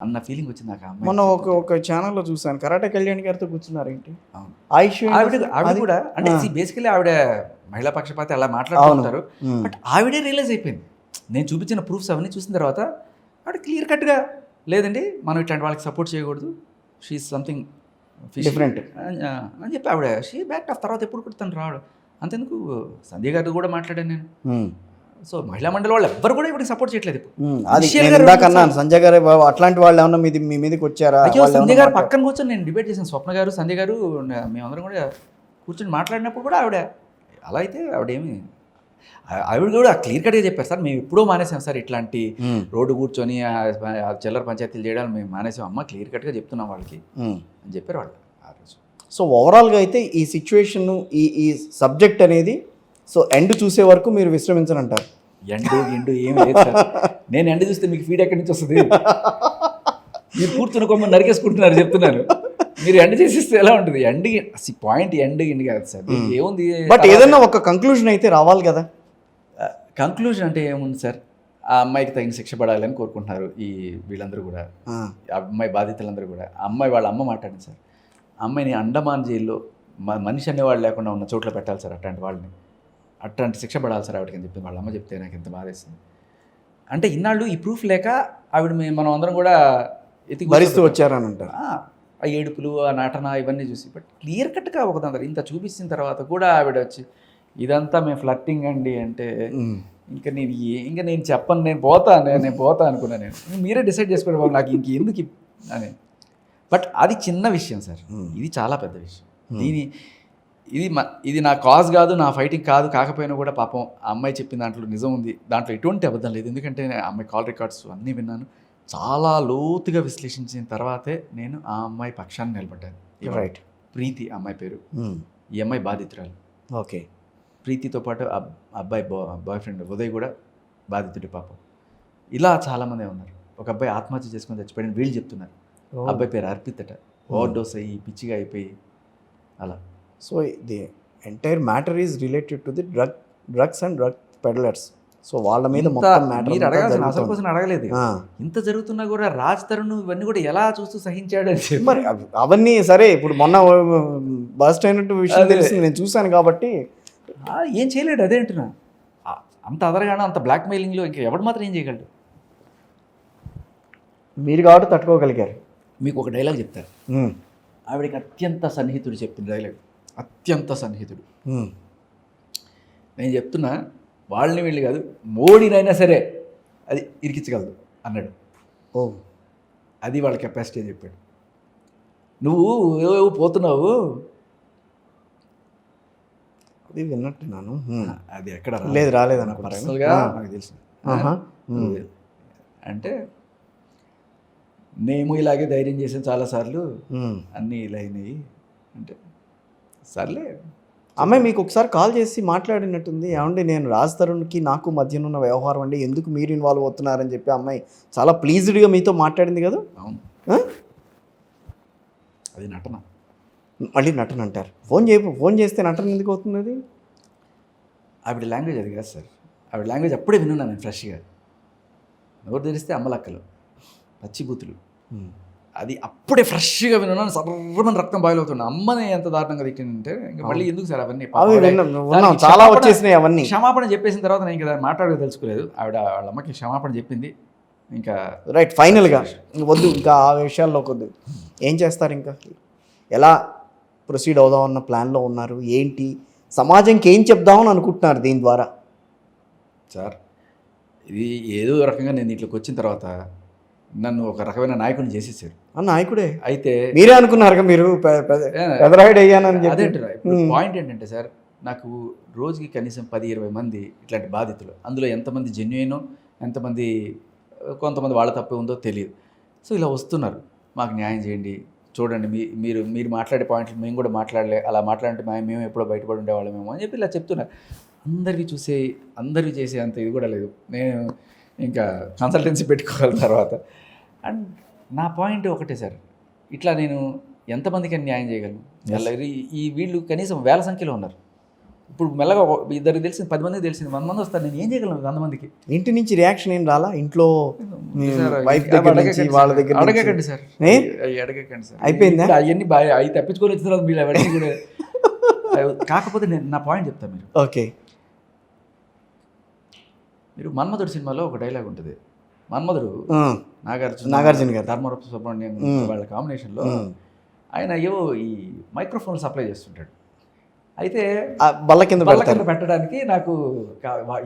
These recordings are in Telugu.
అన్న ఫీలింగ్ వచ్చింది నాకు మొన్న ఒక ఒక ఛానల్లో చూసాను కరాటే కళ్యాణ్ గారితో కూర్చున్నారు ఏంటి. ఆయుష్ ఆవిడ? ఆవిడ కూడా అంటే. బేసికలీ ఆవిడ మహిళా పక్షపాతి అలా మాట్లాడుతుంటారు. బట్ ఆవిడే రియలైజ్ అయిపోయింది నేను చూపించిన ప్రూఫ్స్ అవన్నీ చూసిన తర్వాత ఆవిడ క్లియర్ కట్గా లేదండి మనం ఇట్లాంటి వాళ్ళకి సపోర్ట్ చేయకూడదు షీ సంథింగ్ Different. అని చెప్పి ఆవిడ షీ బ్యాక్ ఆఫ్ తర్వాత ఎప్పుడు కూడా తను రావడం అంతెందుకు సంధ్య గారితో కూడా మాట్లాడాను నేను. సో మహిళా మండలి వాళ్ళు ఎవ్వరు కూడా ఇప్పటికి సపోర్ట్ చేయట్లేదు ఇప్పుడు. అది అన్నాను సంజయ్ గారు అట్లాంటి వాళ్ళు ఏమన్నా మీది మీ మీదకి వచ్చారా ఏమన్నా గారు పక్కన కూర్చొని నేను డిబేట్ చేశాను స్వప్న గారు సంధ్య గారు మేమందరం కూడా కూర్చొని మాట్లాడినప్పుడు కూడా ఆవిడ అలా అయితే ఆవిడేమి ఆవిడ కూడా క్లియర్ కట్గా చెప్పారు సార్ మేము ఎప్పుడో మానేసాం సార్ ఇట్లాంటి. రోడ్డు కూర్చొని చిల్లర పంచాయతీలు చేయడానికి మేము మానేసాం అమ్మ క్లియర్ కట్గా చెప్తున్నాం వాళ్ళకి. అని చెప్పారు వాళ్ళు ఆ రోజు సో ఓవరాల్గా అయితే ఈ సిచ్యువేషన్ ఈ ఈ సబ్జెక్ట్ అనేది సో ఎండ్ చూసే వరకు మీరు విశ్రమించనంటారు. ఎండు గిండు ఏమి లేదు సార్. నేను ఎండ చూస్తే మీకు ఫీడ్ ఎక్కడి నుంచి వస్తుంది? మీరు కూర్చుని కొమ్మ నరికేసుకుంటున్నారు చెప్తున్నారు. మీరు ఎండ చేసిస్తే ఎలా ఉంటుంది? ఎండి పాయింట్ ఎండ్ గిండి కాదు సార్. దీనికి ఏముంది? బట్ ఏదన్నా ఒక కంక్లూజన్ అయితే రావాలి కదా. కంక్లూజన్ అంటే ఏముంది సార్? ఆ అమ్మాయికి తగిన శిక్ష పడాలని కోరుకుంటున్నారు ఈ వీళ్ళందరూ కూడా. అమ్మాయి బాధితులందరూ కూడా. అమ్మాయి వాళ్ళ అమ్మ మాట్లాడింది సార్. అమ్మాయిని అండమాన్ జైల్లో మ- మనిషి అనేవాళ్ళు లేకుండా ఉన్న చోట్ల పెట్టాలి సార్ అట్లాంటి వాళ్ళని. అట్లాంటి శిక్ష పడాలి సార్ ఆవిడకి అని చెప్పింది వాళ్ళ అమ్మ చెప్తే నాకు ఎంత బాధేస్తుంది అంటే ఇన్నాళ్ళు ఈ ప్రూఫ్ లేక ఆవిడ మనం అందరం కూడా ఎతికి భరిస్తూ వచ్చారని అంటారు. ఆ ఏడుపులు ఆ నటన ఇవన్నీ చూసి బట్ క్లియర్ కట్గా ఒకదంతా ఇంత చూపించిన తర్వాత కూడా ఆవిడ వచ్చి ఇదంతా మేము ఫ్లట్టింగ్ అండి అంటే. ఇంకా నేను ఇంకా నేను చెప్పను నేను పోతా నేను నేను పోతా అనుకున్నా నేను. మీరే డిసైడ్ చేసుకోండి బాబు నాకు ఇంక ఎందుకు అని. బట్ అది చిన్న విషయం సార్. ఇది చాలా పెద్ద విషయం. దీని ఇది ఇది నా కాజ్ కాదు నా ఫైటింగ్ కాదు కాకపోయినా కూడా పాపం ఆ అమ్మాయి చెప్పిన దాంట్లో నిజం ఉంది. దాంట్లో ఎటువంటి అబద్ధం లేదు. ఎందుకంటే నేను ఆ అమ్మాయి కాల్ రికార్డ్స్ అన్నీ విన్నాను. చాలా లోతుగా విశ్లేషించిన తర్వాతే నేను ఆ అమ్మాయి పక్షాన్ని నిలబడ్డాను. రైట్ ప్రీతి అమ్మాయి పేరు. ఉమ్. ఈ అమ్మాయి బాధితురాలు. ఓకే ప్రీతితో పాటు అబ్- అబ్బాయి బా బాయ్ ఫ్రెండ్ ఉదయ్ కూడా బాధితుడి పాపం. ఇలా చాలామంది ఉన్నారు. ఒక అబ్బాయి ఆత్మహత్య చేసుకొని చచ్చిపోయాడని వీళ్ళు చెప్తున్నారు. ఓ. అబ్బాయి పేరు అర్పిత్ అట ఓవర్ డోస్ అయ్యి పిచ్చిగా అయిపోయి అలా. So the entire matter is related to the drug drugs and drug peddlers. So వాళ్ళ మీద ఇంత- మొత్తం మ్యాటర్ మీరు అడగాల్సిన అసలు కోసం అడగలేదు. ఇంత జరుగుతున్నా కూడా రాజ్ తరుణ్ ఇవన్నీ కూడా ఎలా చూస్తూ సహించాడు అని చెప్పి. మరి అవ్- అవన్నీ సరే ఇప్పుడు మొన్న బస్ట్ అయినట్టు విషయం. తెలిసింది నేను చూశాను కాబట్టి. ఏం చేయలేడు అదే అంటున్నా. ఆ, అంత అదరగాన అంత బ్లాక్ మెయిలింగ్లో ఇంకా ఎవడు మాత్రం ఏం చేయగలడు? మీరు కాబట్టి తట్టుకోగలిగారు. మీకు ఒక డైలాగ్ చెప్తారు. ఆవిడకి అత్యంత సన్నిహితుడు చెప్పిన డైలాగ్ అత్యంత సన్నిహితుడు. నేను చెప్తున్నా వాళ్ళని వీళ్ళు కాదు మోడీనైనా సరే అది ఇరికించగలదు అన్నాడు ఓ అది వాళ్ళ కెపాసిటీ అని చెప్పాడు నువ్వు ఏవో పోతున్నావు అది విన్నట్టున్నాను. అది ఎక్కడ లేదు, రాలేదు. పర్సనల్గా. నాకు తెలుసు ఆహా. ఉమ్. అంటే మేము ఇలాగే ధైర్యం చేసాం చాలాసార్లు. అన్నీ ఇలా అయినాయి అంటే సర్లే. అమ్మాయి మీకు ఒకసారి కాల్ చేసి మాట్లాడినట్టుంది. ఏమండి నేను రాజ్ తరుణ్కి నాకు మధ్యనున్న వ్యవహారం అండి. ఎందుకు మీరు ఇన్వాల్వ్ అవుతున్నారని చెప్పి అమ్మాయి చాలా ప్లీజ్డ్గా మీతో మాట్లాడింది కదా? అవును? అది నటన. మళ్ళీ నటన అంటారు. ఫోన్ చేయ ఫోన్ చేస్తే నటన ఎందుకు అవుతుంది అది? ఆవిడ లాంగ్వేజ్ అది కాదు సార్. ఆవిడ లాంగ్వేజ్ అప్పుడే విన్నాను నేను ఫ్రెష్గా. నోరు తెరిస్తే అమ్మలక్కలు. పచ్చిబూతులు. అది అప్పుడే ఫ్రెష్గా విన్నాను సర్రమని రక్తం బాయిల్ అవుతుంది అమ్మని ఎంత దారుణంగా తిట్టిందంటే ఇంకా మళ్ళీ ఎందుకు సార్ అవన్నీ? చాలా వచ్చేసినాయి అవన్నీ. క్షమాపణ చెప్పేసిన తర్వాత నేను ఇంకా మాట్లాడక తెలుసుకోలేదు. ఆవిడ వాళ్ళ అమ్మకి క్షమాపణ చెప్పింది. ఇంకా రైట్ ఫైనల్గా వద్దు ఇంకా ఆ విషయాల్లోకి వద్దు. ఏం చేస్తారు ఇంకా? ఎలా ప్రొసీడ్ అవుదామన్న ప్లాన్లో ఉన్నారు? ఏంటి? సమాజంకి ఏం చెప్దామని అనుకుంటున్నారు దీని ద్వారా? సార్ ఇది ఏదో రకంగా నేను ఇట్లోకి వచ్చిన తర్వాత నన్ను ఒక రకమైన నాయకుని చేసేసారు. ఆ నాయకుడే? అయితే మీరే అనుకున్నారుగా మీరు అయ్యానని చెప్పి. పాయింట్ ఏంటంటే సార్ నాకు రోజుకి కనీసం పది ఇరవై మంది ఇట్లాంటి బాధితులు అందులో ఎంతమంది జెన్యున్ ఎంతమంది కొంతమంది వాళ్ళ తప్పే ఉందో తెలియదు. సో ఇలా వస్తున్నారు. మాకు న్యాయం చేయండి చూడండి మీ మీరు మీరు మాట్లాడే పాయింట్లు మేము కూడా మాట్లాడలే అలా మాట్లాడితే మేము మేము ఎప్పుడో బయటపడి ఉండేవాళ్ళమేమో అని చెప్పి ఇలా చెప్తున్నారు. అందరివి చూసే అందరివి చేసే అంత ఇది కూడా లేదు. నేను ఇంకా కన్సల్టెన్సీ పెట్టుకోవాలి తర్వాత. అండ్ నా పాయింట్ ఒకటే సార్. ఇట్లా నేను ఎంతమందికి న్యాయం చేయగలను? ఈ- వీళ్ళు కనీసం వేల సంఖ్యలో ఉన్నారు. ఇప్పుడు మెల్లగా ఇద్దరికి తెలిసింది పది మందికి తెలిసింది వంద మంది వస్తారు నేను ఏం చేయగలను వంద మందికి? ఇంటి నుంచి రియాక్షన్ ఏం రాలా? ఇంట్లో వైఫ్ దగ్గర నుంచి. వాళ్ళ దగ్గర అడగకండి సార్. అడగకండి సార్. అయిపోయిందా? అవన్నీ బాగా అవి తప్పించుకొని వచ్చిన తర్వాత మీరు అవన్నీ కూడా కాకపోతే నేను నా పాయింట్ చెప్తాను మీరు. ఓకే. మీరు మన్మధుడు సినిమాలో ఒక డైలాగ్ ఉంటుంది. మన్మధుడు నాగార్జున నాగార్జున గారు. ధర్మరూప సుబ్రహ్మణ్యం. వాళ్ళ కాంబినేషన్లో. ఆయన ఏవో ఈ మైక్రోఫోన్ సప్లై చేస్తుంటాడు. అయితే బల్ల కింద బల్ల కింద పెట్టడానికి నాకు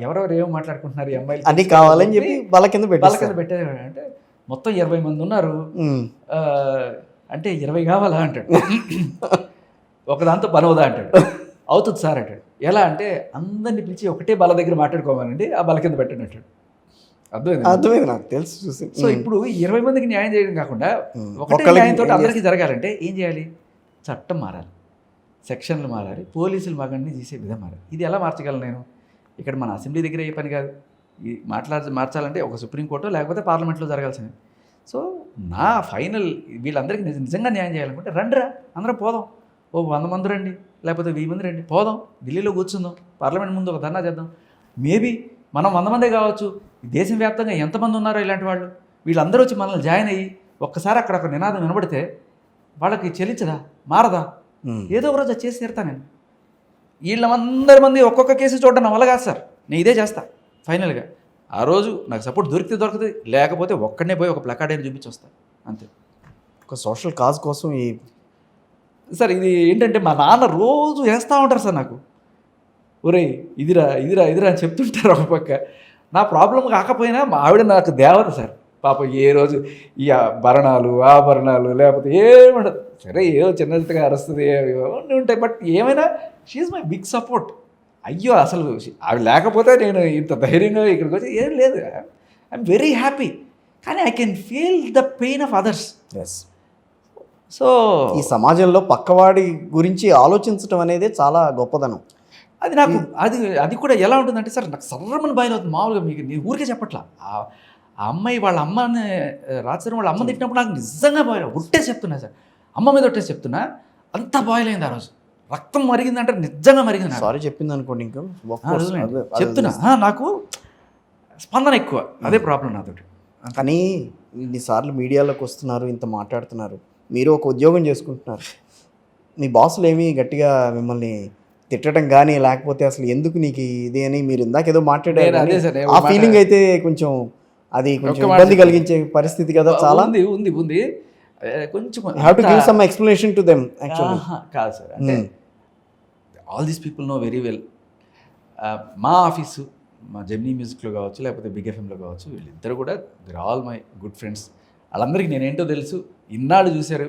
ఎవరెవరు ఏమో మాట్లాడుకుంటున్నారు అమ్మాయిలు అది కావాలని చెప్పి బల్ల కింద బల్ల కింద పెట్టారు అంటే మొత్తం ఇరవై మంది ఉన్నారు. అంటే ఇరవై కావాలా అంటాడు. ఒక దాంతో పని అవుదా అంటాడు. అవుతుంది సార్ అంటాడు. ఎలా అంటే అందరిని పిలిచి ఒకటే బల దగ్గర మాట్లాడుకోమనండి ఆ బల కింద పెట్టండి అంటాడు అర్థమైంది? నాకు తెలుసు చూసి. సో ఇప్పుడు ఇరవై మందికి న్యాయం చేయడం కాకుండా. ఒకటే న్యాయంతో అందరికీ జరగాలంటే ఏం చేయాలి? చట్టం మారాలి. సెక్షన్లు మారాలి. పోలీసులు మగన్ని తీసే విధం మారాలి. ఇది ఎలా మార్చగలను నేను? ఇక్కడ మన అసెంబ్లీ దగ్గర ఏ పని కాదు. ఈ మాట్లాడ మార్చాలంటే ఒక సుప్రీంకోర్టు లేకపోతే పార్లమెంట్లో జరగాల్సింది. సో నా ఫైనల్ వీళ్ళందరికీ నిజ- నిజంగా న్యాయం చేయాలనుకుంటే రండిరా అందరం పోదాం. ఓ వంద మంది రండి లేకపోతే వెయ్యి మంది రండి పోదాం. ఢిల్లీలో కూర్చుందాం. పార్లమెంట్ ముందు ఒక ధర్నా చేద్దాం. మేబీ మనం వంద మందే కావచ్చు. ఈ దేశం వ్యాప్తంగా ఎంతమంది ఉన్నారో ఇలాంటి వాళ్ళు? వీళ్ళందరూ వచ్చి మనల్ని జాయిన్ అయ్యి ఒక్కసారి అక్కడ ఒక నినాదం వినబడితే వాళ్ళకి చెల్లించదా? మారదా. ఏదో ఒక రోజు చేసి తీరుతా నేను. వీళ్ళందరి మంది ఒక్కొక్క కేసు చూడడం నా వల్ల కాదు సార్. నేను ఇదే చేస్తా ఫైనల్గా. ఆ రోజు నాకు సపోర్ట్ దొరికితే దొరుకుతుంది లేకపోతే ఒక్కడనే పోయి ఒక ప్లకార్డ్ అయినా చూపించి వస్తా అంతే. ఒక సోషల్ కాజ్ కోసం ఈ సార్ ఇది ఏంటంటే మా నాన్న రోజు వేస్తూ ఉంటారు సార్ నాకు. ఒరే ఇదిరా ఇదిరా ఇదిరా అని చెప్తుంటారు ఒక పక్క. నా ప్రాబ్లం కాకపోయినా మా ఆవిడ నాకు దేవత సార్. పాప ఏ రోజు ఈ భరణాలు ఆభరణాలు లేకపోతే ఏముండదు సరే ఏదో చిన్నదిగా అరుస్తుంది అన్నీ ఉంటాయి. బట్ ఏమైనా షీఈ్ మై బిగ్ సపోర్ట్ అయ్యో అసలు అవి లేకపోతే నేను ఇంత ధైర్యంగా ఇక్కడికి వచ్చి ఏం లేదు. ఐఎమ్ వెరీ హ్యాపీ కానీ I can feel the pain of others as so ఈ సమాజంలో పక్కవాడి గురించి ఆలోచించడం అనేది చాలా గొప్పదనం. అది నాకు అది అది కూడా ఎలా ఉంటుందంటే సార్ నాకు సర్రమని భయం అవుతుంది మామూలుగా మీకు నేను ఊరికే చెప్పట్లా. ఆ అమ్మాయి వాళ్ళ అమ్మని రాత్రి వాళ్ళ అమ్మ తిట్టినప్పుడు నాకు నిజంగా బాయిల్ ఒట్టేసి చెప్తున్నా సార్. అమ్మ మీద ఒట్టేసి చెప్తున్నా అంత బాయిల్ అయింది ఆ రోజు. రక్తం మరిగిందంటే నిజంగా మరిగింది. సారీ చెప్పింది అనుకోండి ఇంకా చెప్తున్నా. నాకు స్పందన ఎక్కువ. అదే ప్రాబ్లం నాతోటి. కానీ ఇన్నిసార్లు మీడియాలోకి వస్తున్నారు ఇంత మాట్లాడుతున్నారు. మీరు ఒక ఉద్యోగం చేసుకుంటున్నారు. మీ బాసులు ఏమీ గట్టిగా మిమ్మల్ని తిట్టడం కానీ లేకపోతే అసలు ఎందుకు నీకు ఇది అని మీరు ఇందాక ఏదో మాట్లాడారు ఆ ఫీలింగ్ అయితే కొంచెం అది కొంచెం ఇబ్బంది. కలిగించే పరిస్థితి కదా చాలా? ఉంది ఉంది ఉంది. కొంచెం హ్యావ్ టు గివ్ అంత- some explanation to them actually కాదు సార్. అంటే all these people know very well మా ఆఫీసు మా జెమ్నీ మ్యూజిక్లో కావచ్చు లేకపోతే బిగ్ ఎఫ్ఎంలో కావచ్చు వీళ్ళిద్దరు కూడా they're all my good friends వాళ్ళందరికీ నేనేంటో తెలుసు. ఇన్నాళ్ళు చూశారు.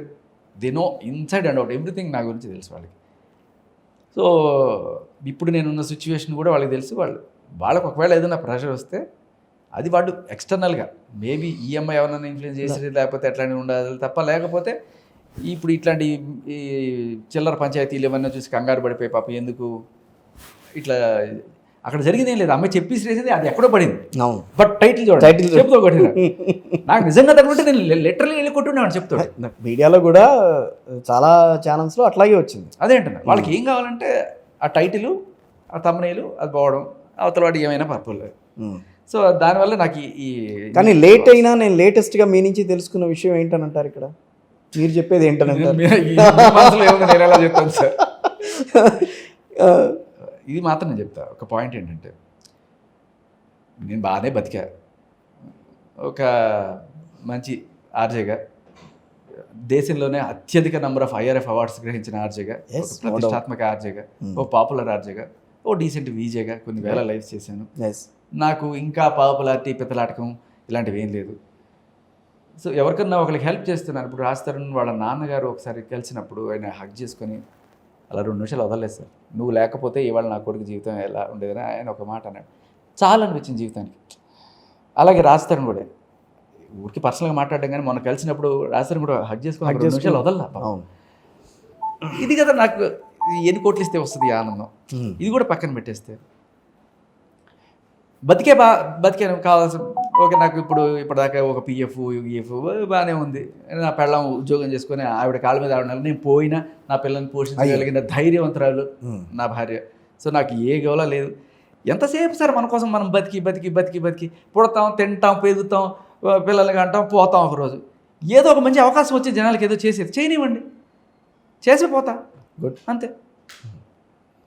They know inside and out everything నా గురించి తెలుసు వాళ్ళకి. సో ఇప్పుడు నేనున్న సిచ్యువేషన్ కూడా వాళ్ళకి తెలుసు. వాళ్ళు వాళ్ళకి ఒకవేళ ఏదైనా ప్రెషర్ వస్తే అది వాళ్ళు ఎక్స్టర్నల్గా. మేబీ ఈఎంఐ ఎవరైనా ఇన్ఫ్లుయెన్స్ చేసి లేకపోతే అట్లాంటివి ఉండాలి తప్ప లేకపోతే ఇప్పుడు ఇట్లాంటి ఈ చిల్లర పంచాయతీలు ఏమన్నా చూసి కంగారు పడిపోయి పాప ఎందుకు ఇట్లా అక్కడ జరిగింది ఏం లేదు. అమ్మాయి చెప్పేసి వేసింది అది ఎక్కడో పడింది. అవును. బట్ టైటిల్ చూడండి. చూడండి. చెప్తూ కొట్టిన. నాకు నిజంగా తగ్గుంటే నేను లిటరలీ వెళ్ళి కొట్టున్నాను చెప్తాడు మీడియాలో కూడా చాలా ఛానల్స్లో అట్లాగే వచ్చింది. అదే అంటున్నా. వాళ్ళకి ఏం కావాలంటే ఆ టైటిల్ ఆ తమ్మనేలు అది పోవడం అవతల వాడు ఏమైనా పర్పులేదు ఉమ్. సో దానివల్ల నాకు ఈ- కానీ లేట్ అయినా నేను లేటెస్ట్గా మీ నుంచి తెలుసుకున్న విషయం ఏంటనంటారు ఇక్కడ? మీరు చెప్పేది ఏంటనంటారు నేను ఎలా చెప్తాను సార్? ఇది మాత్రం నేను చెప్తా. ఒక పాయింట్ ఏంటంటే నేను బాగానే బతికా. ఒక మంచి ఆర్జేగా దేశంలోనే అత్యధిక నంబర్ ఆఫ్ ఐఆర్ఎఫ్ అవార్డ్స్ గ్రహించిన ఆర్జేగా. ప్రతిష్టాత్మక ఆర్జేగా Hmm. ఓ పాపులర్ ఆర్జేగా ఓ డీసెంట్ వీజేగా కొన్ని వేల లైఫ్స్ చేశాను. నాకు ఇంకా పాపులారిటీ పిత్తలాటకం ఇలాంటివి ఏం లేదు. సో ఎవరికన్నా ఒకరికి హెల్ప్ చేస్తున్నాను ఇప్పుడు రాస్తారని వాళ్ళ నాన్నగారు ఒకసారి కలిసినప్పుడు ఆయన హక్ చేసుకొని అలా రెండు నిమిషాలు వదలలేదు సార్. నువ్వు లేకపోతే ఇవాళ నా కొడుకు జీవితం ఎలా ఉండేదని ఆయన ఒక మాట అన్నాడు. చాలా అనిపించింది జీవితానికి. అలాగే రాస్తారని కూడా. ఊరికి పర్సనల్గా మాట్లాడడం కానీ మొన్న కలిసినప్పుడు రాస్తారని కూడా హక్ చేసుకొని నిమిషాలు వదలలా ఇది కదా నాకు ఎన్ని కోట్లు ఇస్తే వస్తుంది ఆనందం. ఇది కూడా పక్కన పెట్టేస్తే. బతికే బా బతికాను కావాల్సిన ఓకే నాకు ఇప్పుడు ఇప్పటిదాకా ఒక పిఎఫ్ యూఎఫ్ బాగానే ఉంది. నా పెళ్ళం ఉద్యోగం చేసుకొని ఆవిడ కాళ్ళ మీద ఆవిడ నేను పోయినా నా పిల్లల్ని పోషించగలిగిన ధైర్యవంతురాలు. నా భార్య. సో నాకు ఏ గోలా లేదు. ఎంతసేపు సార్ మన కోసం మనం బతికి బతికి బతికి బతికి పుడతాం తింటాం పెరుగుతాం పిల్లలకి అంటాం పోతాం ఒకరోజు ఏదో ఒక మంచి అవకాశం వచ్చి జనాలకి ఏదో చేసేది. చేయనివ్వండి. చేసి పోతా. గుడ్. అంతే.